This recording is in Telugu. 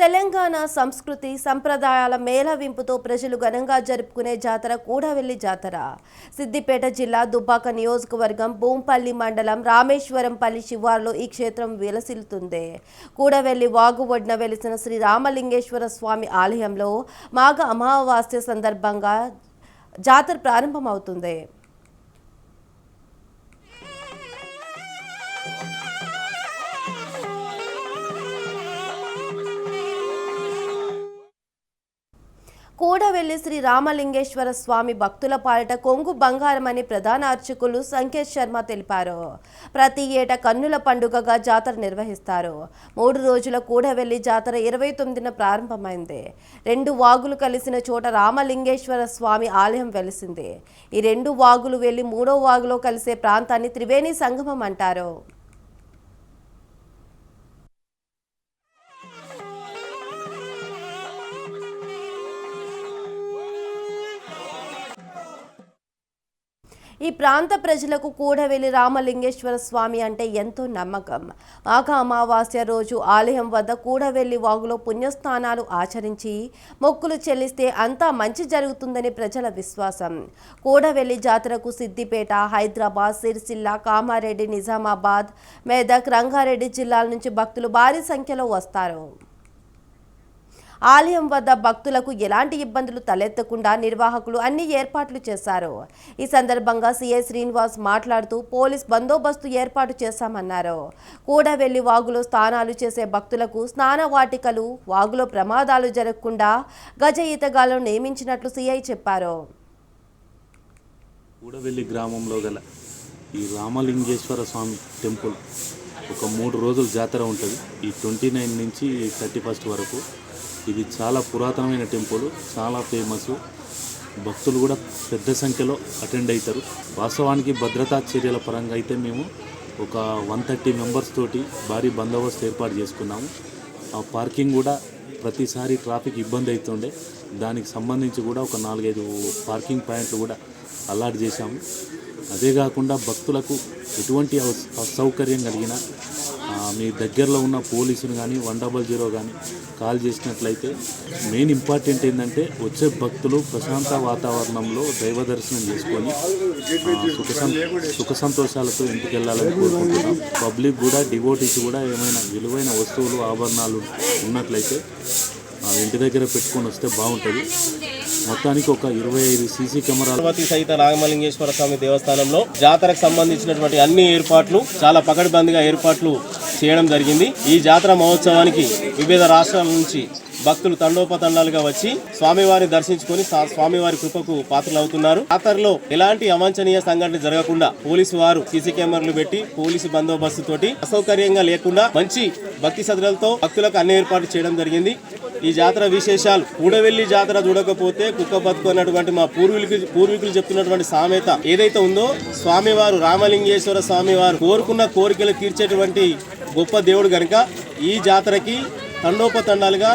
తెలంగాణ సంస్కృతి సంప్రదాయాల మేళవింపుతో ప్రజలు ఘనంగా జరుపుకునే జాతర కూడవెల్లి జాతర. సిద్దిపేట జిల్లా దుబ్బాక నియోజకవర్గం భూంపల్లి మండలం రామేశ్వరంపల్లి శివార్లో ఈ క్షేత్రం విలసిల్తుంది కూడవెల్లి వాగు ఒడ్న వెలిసిన శ్రీ రామలింగేశ్వర స్వామి ఆలయంలో మాఘ అమావాస్య సందర్భంగా జాతర ప్రారంభమవుతుంది. కూడవెల్లి శ్రీ రామలింగేశ్వర స్వామి భక్తుల పాలిట కొంగు బంగారం అని ప్రధాన అర్చకులు సంకేత్ శర్మ తెలిపారు. ప్రతి ఏటా కన్నుల పండుగగా జాతర నిర్వహిస్తారు. మూడు రోజుల కూడవెల్లి జాతర ఇరవై తొమ్మిదిన ప్రారంభమైంది. రెండు వాగులు కలిసిన చోట రామలింగేశ్వర స్వామి ఆలయం వెలిసింది. ఈ రెండు వాగులు వెళ్ళి మూడో వాగులో కలిసే ప్రాంతాన్ని త్రివేణి సంగమం అంటారు. ఈ ప్రాంత ప్రజలకు కూడవెల్లి రామలింగేశ్వర స్వామి అంటే ఎంతో నమ్మకం. మాఘ అమావాస్య రోజు ఆలయం వద్ద కూడవెల్లి వాగులో పుణ్యస్నానాలు ఆచరించి మొక్కులు చెల్లిస్తే అంతా మంచి జరుగుతుందని ప్రజల విశ్వాసం. కూడవెల్లి జాతరకు సిద్దిపేట హైదరాబాద్ సిరిసిల్ల కామారెడ్డి నిజామాబాద్ మెదక్ రంగారెడ్డి జిల్లాల నుంచి భక్తులు భారీ సంఖ్యలో వస్తారు. ఆలయం వద్ద భక్తులకు ఎలాంటి ఇబ్బందులు తలెత్తకుండా నిర్వాహకులు అన్ని ఏర్పాట్లు చేశారు. ఈ సందర్భంగా సిఐ శ్రీనివాస్ మాట్లాడుతూ పోలీస్ బందోబస్తు ఏర్పాటు చేశామన్నారు. కూడవెల్లి వాగులో స్నానాలు చేసే భక్తులకు స్నాన వాటికలు వాగులో ప్రమాదాలు జరగకుండా గజ ఈతగాలను నియమించినట్లు సీఐ చెప్పారు. కూడవెల్లి గ్రామంలో గల ఈ రామలింగేశ్వర స్వామి టెంపుల్ ఒక మూడు రోజులు జాతర ఉంటుంది. ఈ ట్వంటీ నైన్ నుంచి థర్టీ ఫస్ట్ వరకు ఇది చాలా పురాతనమైన టెంపుల్ చాలా ఫేమస్. భక్తులు కూడా పెద్ద సంఖ్యలో అటెండ్ అవుతారు వాస్తవానికి భద్రతా చర్యల పరంగా అయితే మేము ఒక వన్ థర్టీ మెంబర్స్ తోటి భారీ బందోబస్తు ఏర్పాటు చేసుకున్నాము. ఆ పార్కింగ్ కూడా ప్రతిసారి ట్రాఫిక్ ఇబ్బంది అవుతుండే దానికి సంబంధించి కూడా ఒక నాలుగైదు పార్కింగ్ పాయింట్లు కూడా అలాట్ చేశాము. అదే కాకుండా భక్తులకు ఎటువంటి అసౌకర్యం కలిగిన మీ దగ్గరలో ఉన్న పోలీసులు కానీ వన్ డబల్ జీరో కానీ కాల్ చేసినట్లయితే మెయిన్ ఇంపార్టెంట్ ఏంటంటే వచ్చే భక్తులు ప్రశాంత వాతావరణంలో దైవ దర్శనం చేసుకొని సుఖ సుఖ సంతోషాలతో ఇంటికి వెళ్ళాలని కోరుకుంటున్నాం. పబ్లిక్ కూడా డివోటీస్ కూడా ఏమైనా విలువైన వస్తువులు ఆభరణాలు ఉన్నట్లయితే ఇంటి దగ్గర పెట్టుకొని వస్తే బాగుంటుంది. మొత్తానికి ఒక ఇరవై ఐదు సీసీ కెమెరాలు. సహిత నాగమలింగేశ్వర స్వామి దేవస్థానంలో జాతరకు సంబంధించినటువంటి అన్ని ఏర్పాట్లు చాలా పకడ్బందీగా ఏర్పాట్లు చేయడం జరిగింది. ఈ జాతర మహోత్సవానికి వివిధ రాష్ట్రాల నుంచి భక్తులు తండోపతండాలుగా వచ్చి స్వామివారిని దర్శించుకొని స్వామివారి కృపకు పాత్రలవుతున్నారు. జాతరలో ఎలాంటి అవాంఛనీయ సంఘటన జరగకుండా పోలీసు వారు సీసీ కెమెరాలు పెట్టి పోలీసు బందోబస్తు తోటి అసౌకర్యంగా లేకుండా మంచి భక్తి శ్రద్ధలతో భక్తులకు అన్ని ఏర్పాట్లు చేయడం జరిగింది. ఈ జాతర విశేషాలు. కూడవెల్లి జాతర చూడకపోతే కుక్క బతుకు అన్నటువంటి మా పూర్వీకులు పూర్వీకులు చెప్తున్నటువంటి సామెత ఏదైతే ఉందో స్వామివారు రామలింగేశ్వర స్వామివారు కోరుకున్న కోరికలు తీర్చేటువంటి గొప్ప దేవుడు గనుక ఈ జాతరకి తండోపతండాలుగా